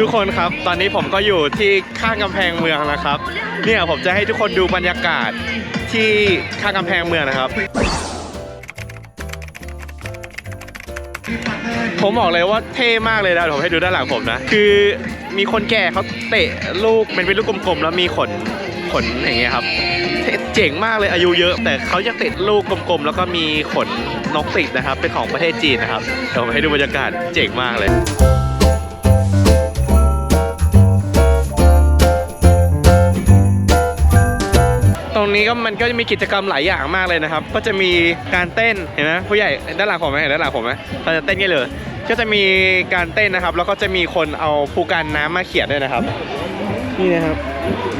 ทุกคนครับตอนนี้ผมก็อยู่ที่ข้างกำแพงเมืองนะครับ เนี่ยผมจะให้ทุกคนดูบรรยากาศที่ข้างกำแพงเมืองนะครับ ผมบอกเลยว่าเท่มากเลยนะผมให้ดูด้านหลังผมนะ คือมีคนแก่เขาเตะลูกมันเป็นลูกกลมๆแล้วมีขนขนอย่างเงี้ยครับเจ๋งมากเลยอายุเยอะ แต่เขาจะติดลูกกลมๆ แล้วก็มีขนนกติดนะครับ เป็นของประเทศจีนนะครับเดี๋ยวผมให้ดูบรรยากาศเจ๋งมากเลย นี้ก็มันก็จะมีกิจกรรมหลายอย่างมากเลยนะครับ ก็จะมีการเต้นเห็นไหมผู้ใหญ่ด้านหลังผมไหมเห็นด้านหลังผมไหมเราจะเต้นกันเลย ก็จะมีการเต้นนะครับ แล้วก็จะมีคนเอาผู้กันน้ำมาเขียนด้วยนะครับ นี่นะครับ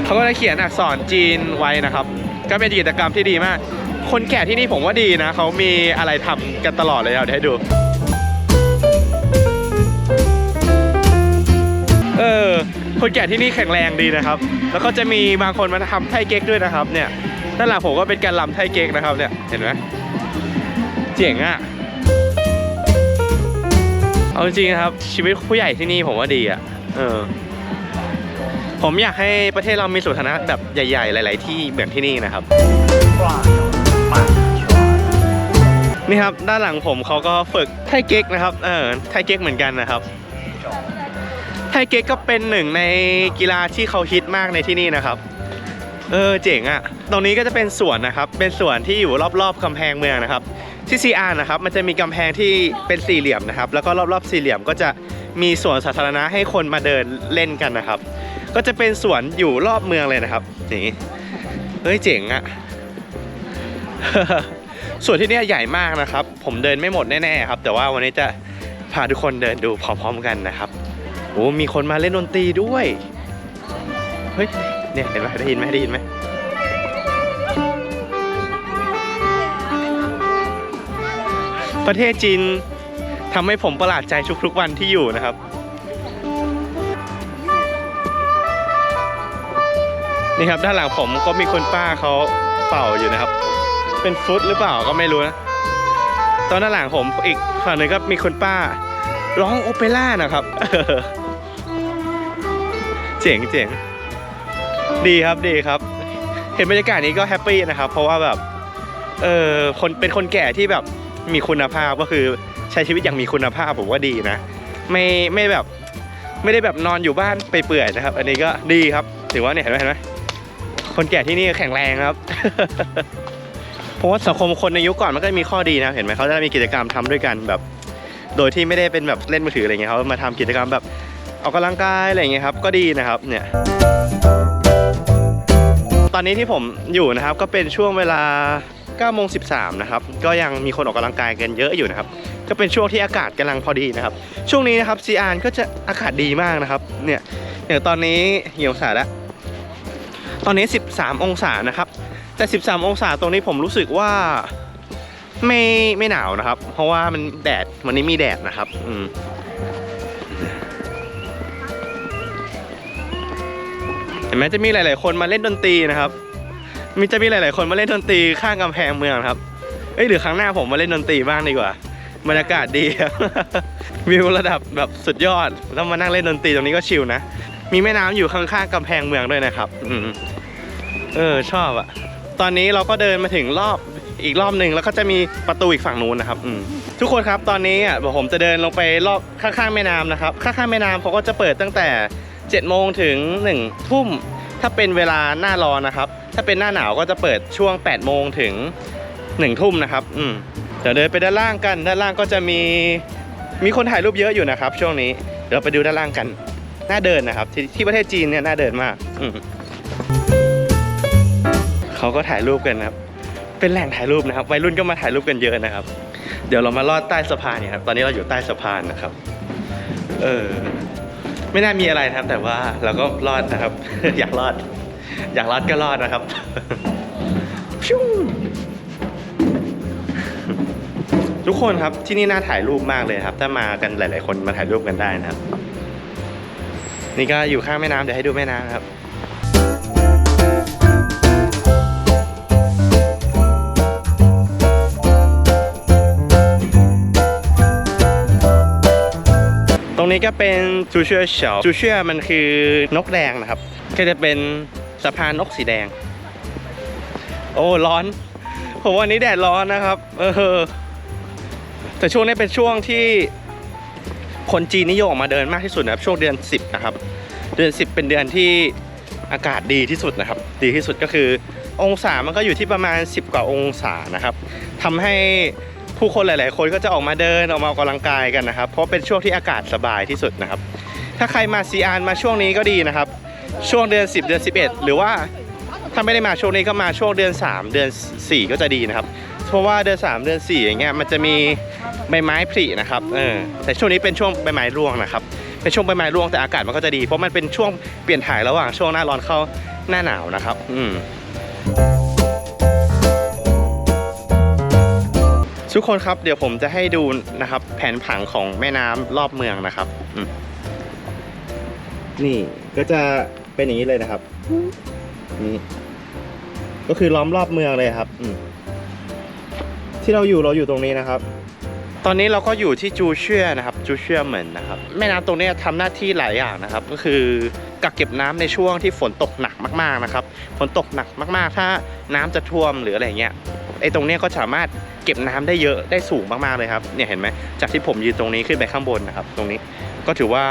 เขาก็จะเขียนอักษรจีนไว้นะครับ ก็เป็นกิจกรรมที่ดีมาก คนแก่ที่นี่ผมว่าดีนะเขามีอะไรทำกันตลอดเลยเอาเดี๋ยวให้ดูเออคนแก่ที่นี่แข็งแรงดีนะครับ แล้วก็จะมีบางคนมาทำไทเก๊กด้วยนะครับเนี่ย ด้านหลังผมก็เป็นการลำไทเก๊กนะครับเนี่ยเห็นไหมเจ๋งอะเอาจริงครับชีวิตผู้ใหญ่ที่นี่ผมว่าดีอะเออผมอยากให้ประเทศเรามีสวนสาธารณะแบบใหญ่ๆ หลาย ๆ ที่แบบที่นี่นะครับ นี่ครับด้านหลังผมเขาก็ฝึกไทเก๊กนะครับ เออไทเก๊กเหมือนกันนะครับ ไทเก๊กก็เป็นหนึ่งในกีฬาที่เขาฮิตมากในที่นี่นะครับ เออเจ๋งอะ่ะ ตรงนี้ก็จะเป็นสวนนะครับ เป็นสวนที่อยู่รอบๆกำแพงเมืองนะครับ ที่ซีอาร์นะครับ มันจะมีกำแพงที่เป็นสี่เหลี่ยมนะครับ แล้วก็รอบๆสี่เหลี่ยมก็จะมีสวนสาธารณะให้คนมาเดินเล่นกันนะครับ ก็จะเป็นสวนอยู่รอบเมืองเลยนะครับ นี่ เฮ้ยเจ๋งอะ่ะ สวนที่นี่ใหญ่มากนะครับ ผมเดินไม่หมดแน่ๆครับ แต่ว่าวันนี้จะพาทุกคนเดินดูพร้อมๆกันนะครับโอ้มีคนมาเล่นดนตรีด้วย เฮ้ย เนี่ยเห็นไหมได้ยินไหมได้ยินไหม ประเทศจีนทำให้ผมประหลาดใจทุกๆวันที่อยู่นะครับ นี่ครับด้านหลังผมก็มีคนป้าเขาเป่าอยู่นะครับ เป็นฟุตหรือเปล่าก็ไม่รู้นะ ตอนด้านหลังผมอีกฝั่งหนึ่งก็มีคนป้า ร้องโอเปร่านะครับ เจ๋งเจ๋งดีครับดีครับ เห็นบรรยากาศนี้ก็แฮปปี้นะครับ เพราะว่าแบบ เออคนเป็นคนแก่ที่แบบ มีคุณภาพก็คือใช้ชีวิตอย่างมีคุณภาพผมว่าดีนะ ไม่ไม่แบบไม่ได้แบบนอนอยู่บ้านไปเปื่อยนะครับ อันนี้ก็ดีครับถือว่าเนี่ยเห็นไหมเห็นไหมคนแก่ที่นี่แข็งแรงครับ เพราะว่าสังคมคนในยุคก่อนมันก็มีข้อดีนะเห็นไหมเขาจะมีกิจกรรมทำด้วยกันแบบ โดยที่ไม่ได้เป็นแบบเล่นมือถืออะไรเงี้ยเขามาทำกิจกรรมแบบออกกำลังกายอะไรเงี้ยครับ ก็ดีนะครับเนี่ยตอนนี้ที่ผมอยู่นะครับก็เป็นช่วงเวลา 9โมง13นะครับก็ยังมีคนออกกำลังกายกันเยอะอยู่นะครับก็เป็นช่วงที่อากาศกำลังพอดีนะครับ ช่วงนี้นะครับซีอานก็จะอากาศดีมากนะครับเนี่ยอย่างตอนนี้กี่องศาล้วตอนนี้ 13 องศานะครับแต่ 13 องศาตรงนี้ผมรู้สึกว่าไม่ไม่หนาวนะครับ เพราะว่ามันแดดวันนี้มีแดดนะครับอืมเห็นไหมจะมีหลาย ๆ คนมาเล่นดนตรีนะครับ มีจะมีหลาย ๆ คนมาเล่นดนตรีข้างกำแพงเมืองครับ เอ้ยหรือครั้งหน้าผมมาเล่นดนตรีบ้างดีกว่าบรรยากาศดีครับวิวระดับแบบสุดยอดแล้วมานั่งเล่นดนตรีตรงนี้ก็ชิลนะมีแม่น้ำอยู่ข้างๆกำแพงเมืองด้วยนะครับอเออชอบอะตอนนี้เราก็เดินมาถึงรอบอีกรอบหนึ่งแล้วก็จะมีประตูอีกฝั่งนู้นนะครับทุกคนครับตอนนี้อะผมจะเดินลงไปรอบข้างๆแม่น้ำนะครับ ข้างๆแม่น้ำเขาก็จะเปิดตั้งแต่7โมงถึง1ทุ่ม ถ้าเป็นเวลาหน้าร้อนนะครับ ถ้าเป็นหน้าหนาวก็จะเปิดช่วง 8 โมงถึง 1 ทุ่มนะครับ อืมเดี๋ยวเดินไปด้านล่างกัน ด้านล่างก็จะมี มีคนถ่ายรูปเยอะอยู่นะครับ ช่วงนี้ เดี๋ยวไปดูด้านล่างกัน น่าเดินนะครับ ที่ที่ประเทศจีนเนี่ยน่าเดินมาก อืมเขาก็ถ่ายรูปกันนะครับ เป็นแหล่งถ่ายรูปนะครับ วัยรุ่นก็มาถ่ายรูปกันเยอะนะครับ เดี๋ยวเรามาลอดใต้สะพานเนี่ยครับ ตอนนี้เราอยู่ใต้สะพานนะครับ เออ ไม่น่ามีอะไรนะครับ แต่ว่าเราก็รอดนะครับ อยากรอด อยากรอดก็รอดนะครับฟิวทุกคนครับที่นี่น่าถ่ายรูปมากเลยครับ ถ้ามากันหลาย ๆ คนมาถ่ายรูปกันได้นะครับ นี่ก็อยู่ข้างแม่น้ำเดี๋ยวให้ดูแม่น้ำครับ รงนี้ก็เป็นจูเชื่อเฉาจูเชื่อมันคือนกแดงนะครับ ก็จะเป็นสะพานนกสีแดง โอ้ร้อน ผมวันนี้แดดร้อนนะครับ เออ แต่ช่วงนี้เป็นช่วงที่คนจีนนิยมออกมาเดินมากที่สุดนะครับ ช่วงเดือน 10 นะครับ เดือน 10 เป็นเดือนที่อากาศดีที่สุดนะครับ ดีที่สุดก็คือ องศามันก็อยู่ที่ประมาณ 10 กว่าองศานะครับทำให้ ผู้คนหลาย ๆ คนก็จะออกมาเดินออกมาออกกำลังกายกันนะครับ เพราะเป็นช่วงที่อากาศสบายที่สุดนะครับ ถ้าใครมาซีอานมาช่วงนี้ก็ดีนะครับ ช่วงเดือน 10 เดือน 11 หรือว่าถ้าไม่ได้มาช่วงนี้ก็มาช่วงเดือน 3 เดือน 4 ก็จะดีนะครับ เพราะว่าเดือน 3 เดือน 4 อย่างเงี้ยมันจะมีใบไม้ผลินะครับเออแต่ช่วงนี้เป็นช่วงใบไม้ร่วงนะครับเป็นช่วงใบไม้ร่วงแต่อากาศมันก็จะดี เพราะมันเป็นช่วงเปลี่ยนถ่ายระหว่างช่วงหน้าร้อนเข้าหน้าหนาวนะครับ อืม ทุกคนครับเดี๋ยวผมจะให้ดูนะครับ แผนผังของแม่น้ำรอบเมืองนะครับนี่ก็จะเป็นอย่างนี้เลยนะครับนี่ก็คือล้อมรอบเมืองเลยครับที่เราอยู่เราอยู่ตรงนี้นะครับ ตอนนี้เราก็อยู่ที่จูเชื่อนะครับ จูเชื่อเหมือนนะครับ แม่น้ำตรงนี้ยทำหน้าที่หลายอย่างนะครับ ก็คือกักเก็บน้ำในช่วงที่ฝนตกหนักมาก ๆนะครับ ฝนตกหนักมาก ๆ ถ้าน้ำจะท่วมหรืออะไรเงี้ย ไอ้ตรงเนี้ยก็สามารถเก็บน้ำได้เยอะได้สูงมากๆเลยครับเนี่ยเห็นไหมจากที่ผมยืนตรงนี้ขึ้นไปข้างบนนะครับ ตรงนี้ก็ถือว่า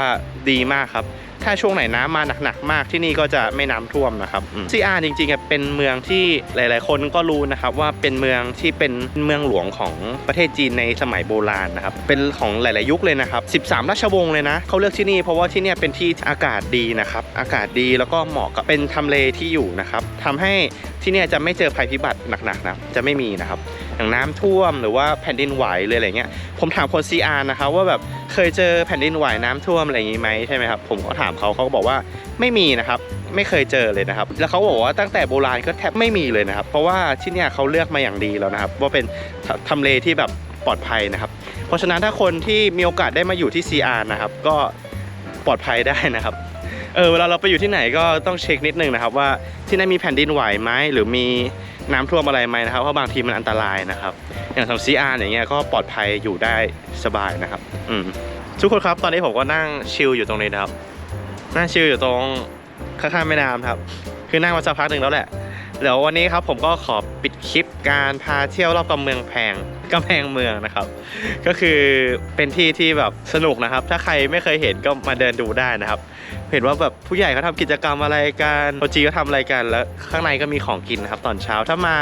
ดีมากครับ ถ้าช่วงไหนน้ำมาหนักๆมากที่นี่ก็จะไม่น้ำท่วมนะครับซีอาร์จริงๆเป็นเมืองที่หลาย ๆ คนก็รู้นะครับว่าเป็นเมืองที่เป็นเมืองหลวงของประเทศจีนในสมัยโบราณนะครับเป็นของหลาย ๆ ยุคเลยนะครับ 13 ราชวงศ์เลยนะเขาเลือกที่นี่เพราะว่าที่นี่เป็นที่อากาศดีนะครับอากาศดีแล้วก็เหมาะกับเป็นทำเลที่อยู่นะครับทำให้ที่นี่จะไม่เจอภัยพิบัติหนักๆนะจะไม่มีนะครับอย่างน้ำท่วมหรือว่าแผ่นดินไหวเลยอะไรเงี้ยผมถามคนซีอาร์นะครับว่าแบบ เคยเจอแผ่นดินไหวน้ำท่วมอะไรอย่างงี้ไหมใช่ไหมครับผมก็ถามเขาเขาก็บอกว่าไม่มีนะครับไม่เคยเจอเลยนะครับ แล้วเขาบอกว่าตั้งแต่โบราณก็แทบไม่มีเลยนะครับ เพราะว่าที่เนี่ยเขาเลือกมาอย่างดีแล้วนะครับ ว่าเป็นททำเลที่แบบปลอดภัยนะครับ เพราะฉะนั้นถ้าคนที่มีโอกาสได้มาอยู่ที่ CR นะครับ ก็ปลอดภัยได้นะครับเออเวลาเราไปอยู่ที่ไหนก็ต้องเช็คนิดนึงนะครับ ว่าที่นั่นมีแผ่นดินไหวไหมหรือมีน้ำท่วมอะไรไหมนะครับเพราะบางทีมันอันตรายนะครับ อย่างทำซีอาร์อย่างเงี้ยก็ปลอดภัยอยู่ได้สบายนะครับ อืมทุกคนครับตอนนี้ผมก็นั่งชิลอยู่ตรงนี้นะครับนั่งชิลอยู่ตรงข้างๆแม่น้ำครับ คือนั่งมาสักพักหนึ่งแล้วแหละเดี๋ยววันนี้ครับผมก็ขอปิดคลิปการพาเที่ยวรอบกำเมืองแพงกำแพงเมืองนะครับ ก็คือเป็นที่ที่แบบสนุกนะครับ ถ้าใครไม่เคยเห็นก็มาเดินดูได้นะครับ เห็นว่าแบบผู้ใหญ่เขาทำกิจกรรมอะไรกันโอจีก็ทำอะไรกันแล้วข้างในก็มีของกินนะครับตอนเช้าถ้ามา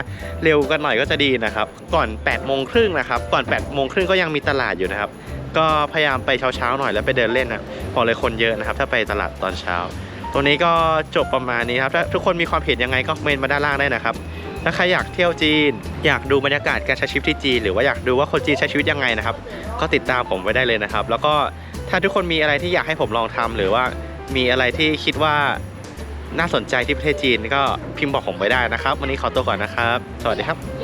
เร็วกันหน่อยก็จะดีนะครับ ก่อน8ปดโมงครึ่งนะครับก่อน8ปดโมงครึ่งก็ยังมีตลาดอยู่นะครับ ก็พยายามไปเช้าๆหน่อยแล้วไปเดินเล่นนะพอเลยคนเยอะนะครับ ถ้าไปตลาดตอนเช้าตรงนี้ก็จบประมาณนี้ครับถ้าทุกคนมีความเห็นยังไงก็เมนมาด้านล่างได้นะครับถ้าใครอยากเที่ยวจีน อยากดูบรรยากาศการใช้ชีวิตที่จีน หรือว่าอยากดูว่าคนจีนใช้ชีวิตยังไงนะครับ ก็ติดตามผมไว้ได้เลยนะครับ แล้วก็ถ้าทุกคนมีอะไรที่อยากให้ผมลองทำหรือว่า มีอะไรที่คิดว่าน่าสนใจที่ประเทศจีนก็พิมพ์บอกผมไว้ได้นะครับ วันนี้ขอตัวก่อนนะครับ สวัสดีครับ